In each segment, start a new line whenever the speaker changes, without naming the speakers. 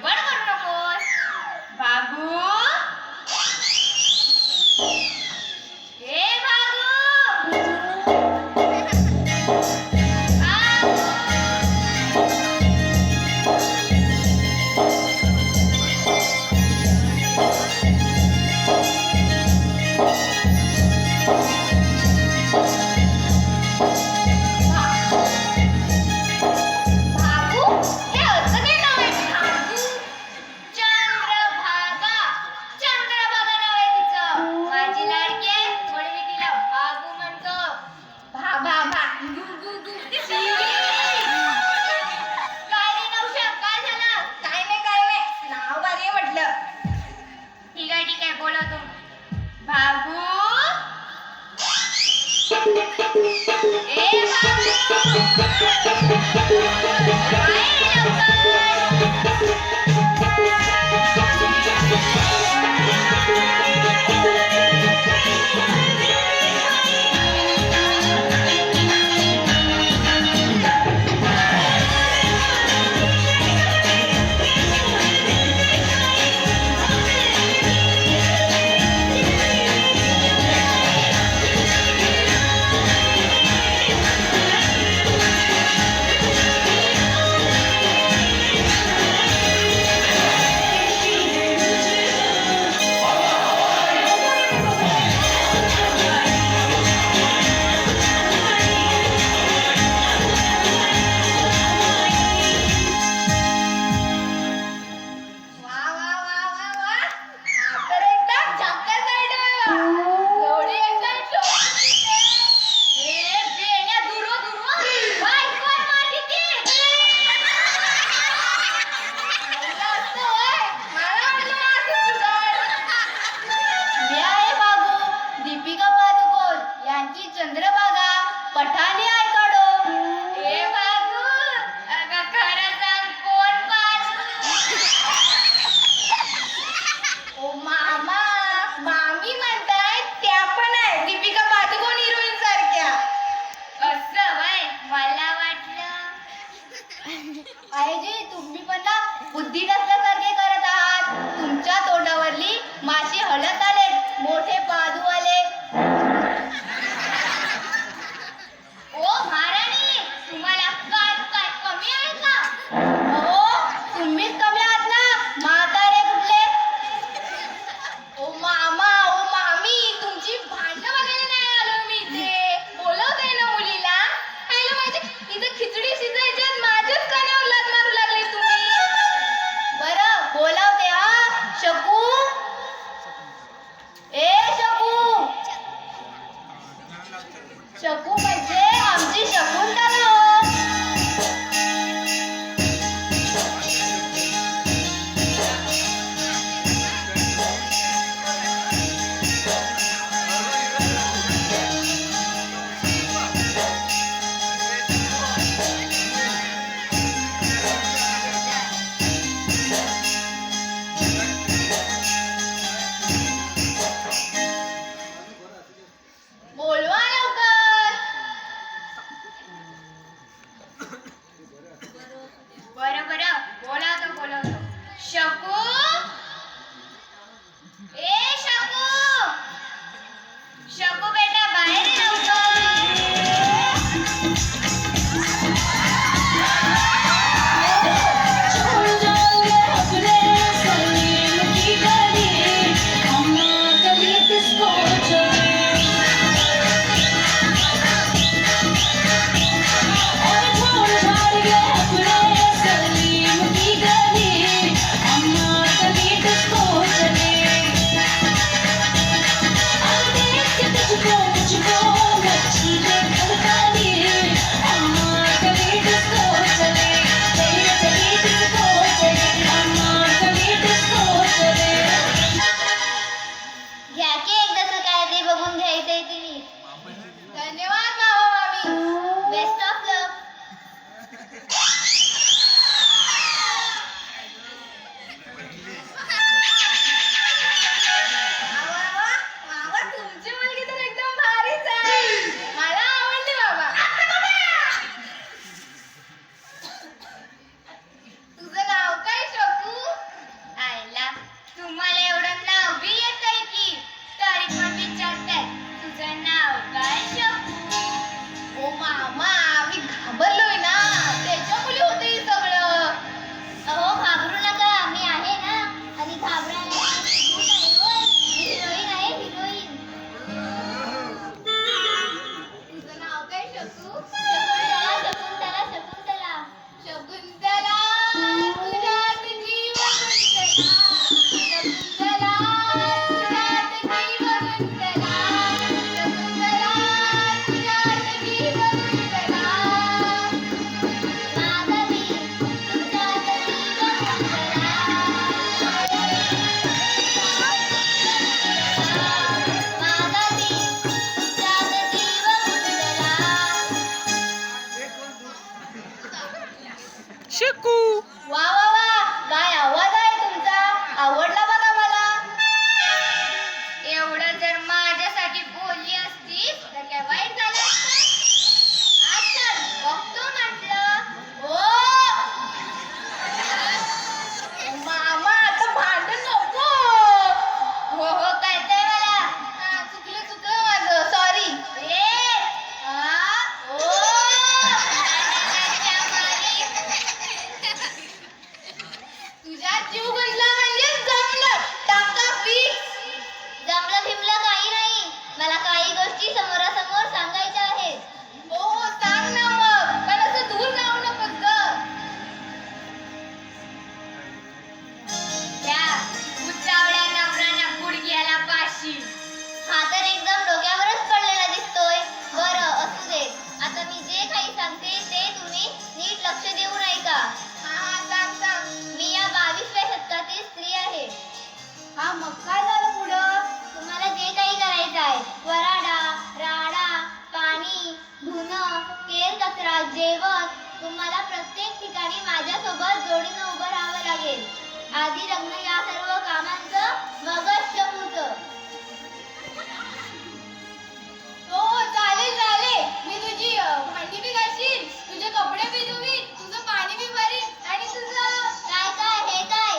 Bueno. आधी लग्न या सर्व कामांचं मगच शपूत
हो चालेल चालेल. मी तुझी भांडी बी घाशील तुझे कपडे बी धुवीन तुझं पाणी बी भरीन आणि तुझं
काय काय हे काय?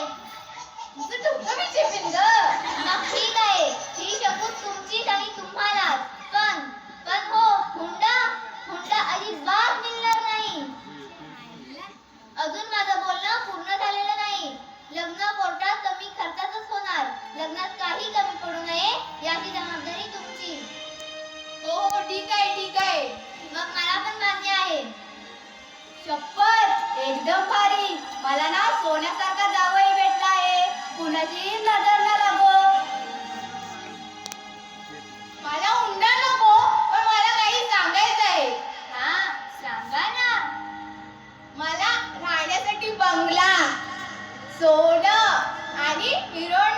तुझं डोकं बी चिपीन चप्पल एकदम भारी. मला ना सोन्यासारखा जावई भेटला आहे. कुणाची नजर न लागो. मला हुंडा नको पण मला काही सांगायचं आहे
हा सांगा ना.
मला राहण्यासाठी बंगला सोनं आणि
हिरोण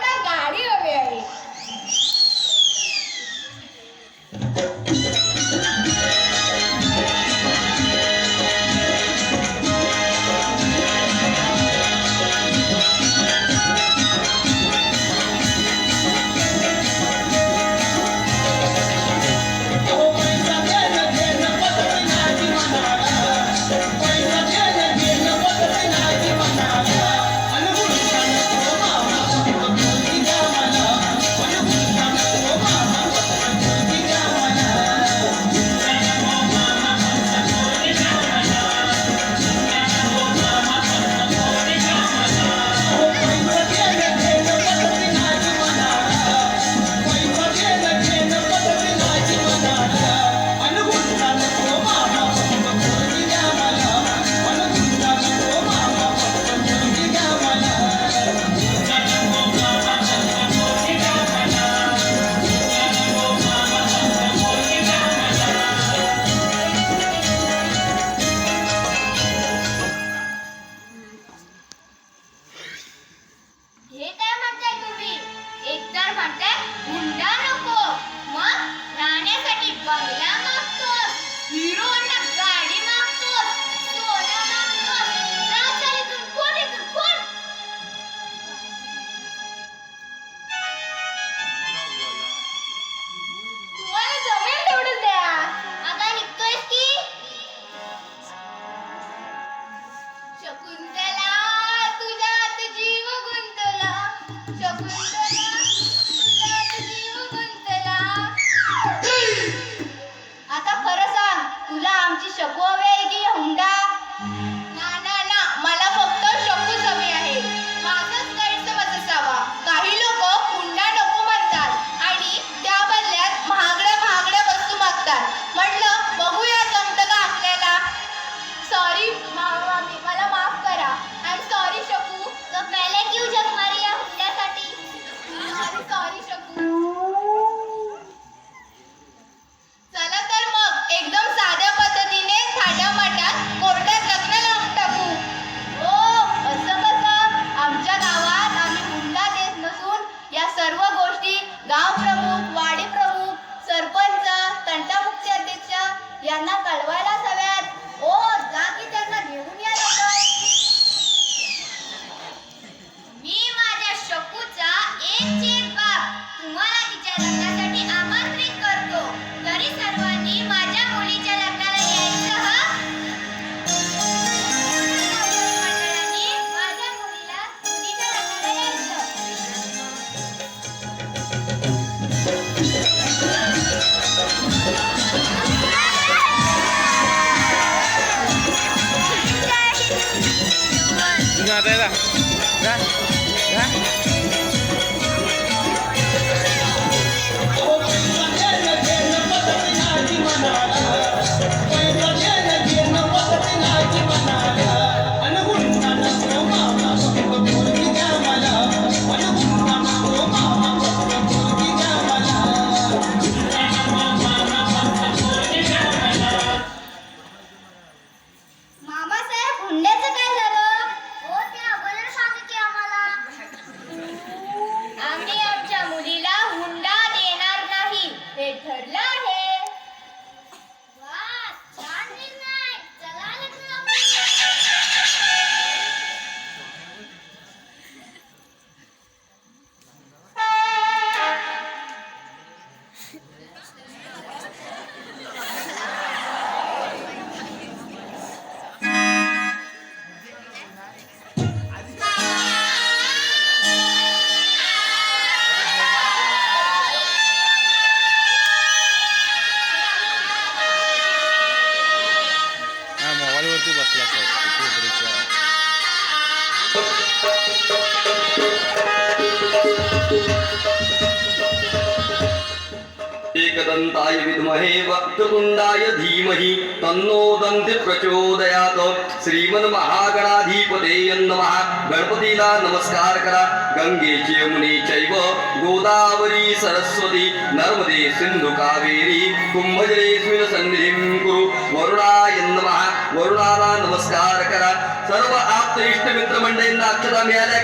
ಧೀಮಹಿ ತನ್ನೋ ದಂತೆ ಪ್ರಚೋದಯಾತ. ಶ್ರೀಮನ್ ಮಹಾಗಣಾಧಿಪತೆ ನಮಃ. ಗಣಪತಿ ನಮಸ್ಕಾರ ಕರ ಗಂಗೆ ಯಮುನೆ ಚೈವ. ಗೋದಾವರಿ ಸರಸ್ವತಿ. ನರ್ಮದೆ ಸಿಂಧು ಕಾವೇರಿ. ಕುಂಭಜಲೇಶ್ವಿನ ಸನ್ನಿಧಿ ಕುರು. ವರುಣಾಯ ನಮಃ. ವರುಣಾಲ ನಮಸ್ಕಾರ ಕರ ಸರ್ವ ಆಪ್ತ ಇಷ್ಟ ಮಿತ್ರ ಮಂಡೆಯಿಂದ
ಅಕ್ಷದ
ಮೇಲೆ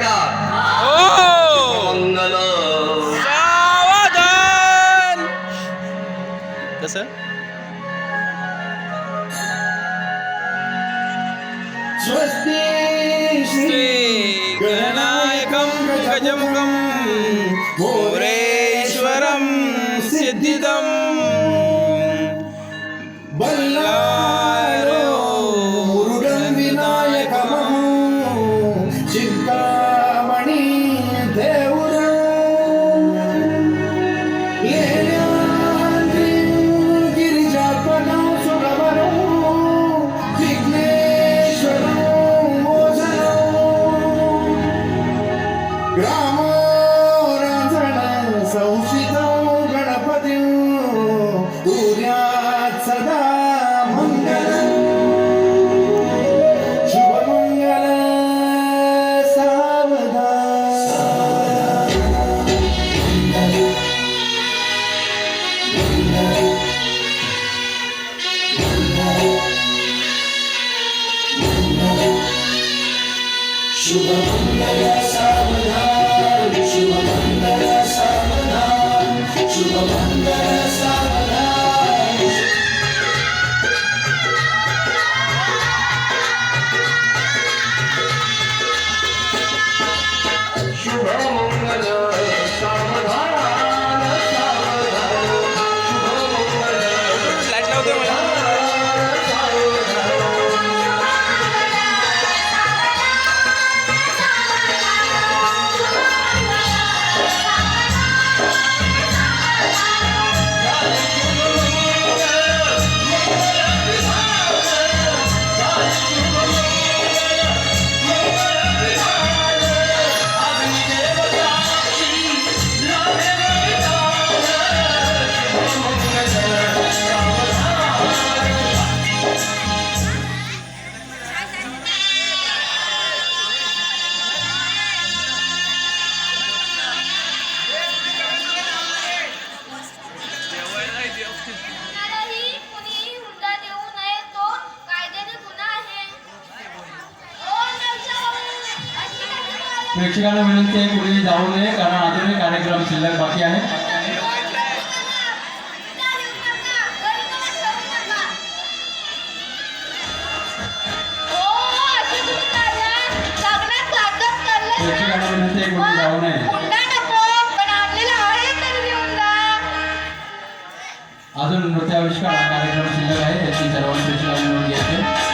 ಮಂಗಲ ಸರ್
स्वस्ति
श्री गणनायकं गजमुखं मोरेश्वरं
सिद्धिदम्। शुभमङ्गल
प्रेक्षकांना विनंती आहे कुठेही जाऊ नये कारण अजूनही कार्यक्रम शिल्लक बाकी आहे. जाऊ नये. अजून नृत्याविष्कार हा कार्यक्रम शिल्लक आहे. याची सर्वांची प्रेक्षकांनी